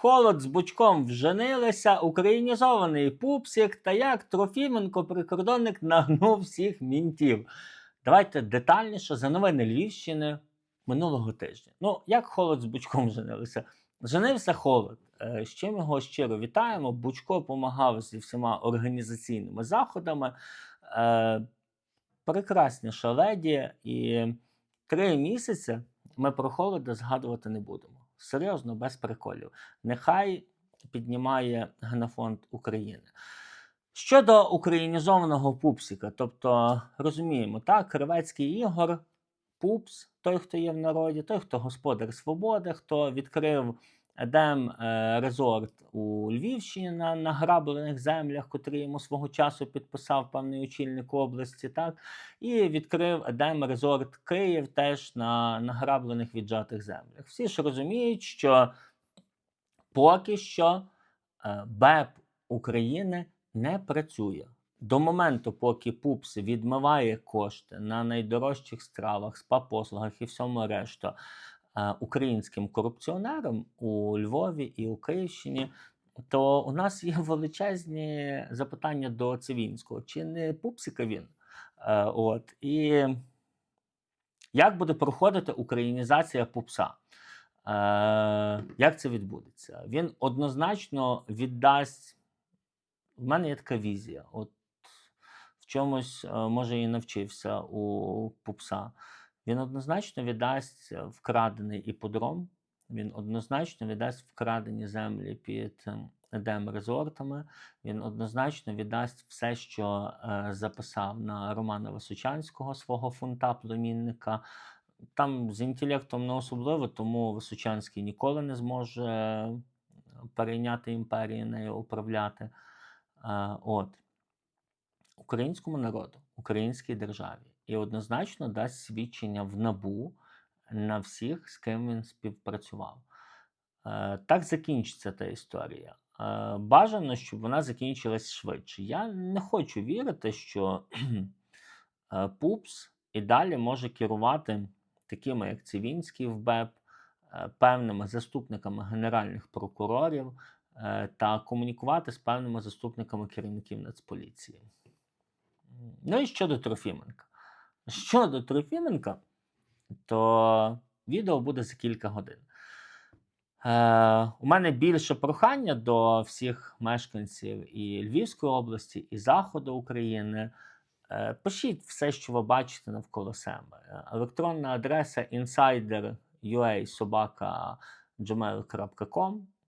холод з бучком вженилися, українізований пупсик та як Трофіменко прикордонник нагнув всіх мінтів. Давайте детальніше за новини Львівщини минулого тижня. Ну, як холод з бучком женилися? Женився холод. Е, З чим його щиро вітаємо. Бучко допомагав зі всіма організаційними заходами. Е, Прекрасніша леді, і три місяці ми про холода згадувати не будемо. Серйозно, без приколів. Нехай піднімає генофонд України. Щодо українізованого пупсика, тобто розуміємо, так, Кривецький Ігор, пупс, той, хто є в народі, той, хто господар свободи, хто відкрив Едем е, резорт у Львівщині на награблених землях, котрі йому свого часу підписав певний очільник області, так, і відкрив Едем резорт Київ теж на награблених віджатих землях. Всі ж розуміють, що поки що е, БЕП України не працює. До моменту, поки ПУПС відмиває кошти на найдорожчих стравах, спа-послугах і всьому решту українським корупціонерам у Львові і у Київщині, то у нас є величезні запитання до Цивінського. Чи не пупсика він? Е, От. І як буде проходити українізація пупса? Е, як це відбудеться? Він однозначно віддасть. В мене є така візія. От в чомусь, е, може, і навчився у пупса. Він однозначно віддасть е, вкрадений іподром, він однозначно віддасть вкрадені землі під ем, едем резортами. Він однозначно віддасть все, що е, записав на Романа Височанського, свого фунта племінника. Там з інтелектом не особливо, тому Височанський ніколи не зможе е, перейняти імперію, нею управляти. Е, от. Українському народу, українській державі. І однозначно дасть свідчення в набу на всіх, з ким він співпрацював. Е, так закінчиться та історія. Е, бажано, щоб вона закінчилась швидше. Я не хочу вірити, що е, Пупс і далі може керувати такими, як Цивінський в БЕП, певними заступниками генеральних прокурорів та комунікувати з певними заступниками керівників Нацполіції. Ну і щодо Трофіменка. Щодо Трофіменка, то відео буде за кілька годин. Е, у мене більше прохання до всіх мешканців і Львівської області, і Заходу України. Е, пишіть все, що ви бачите навколо себе. Електронна адреса insider.ua.gmail.com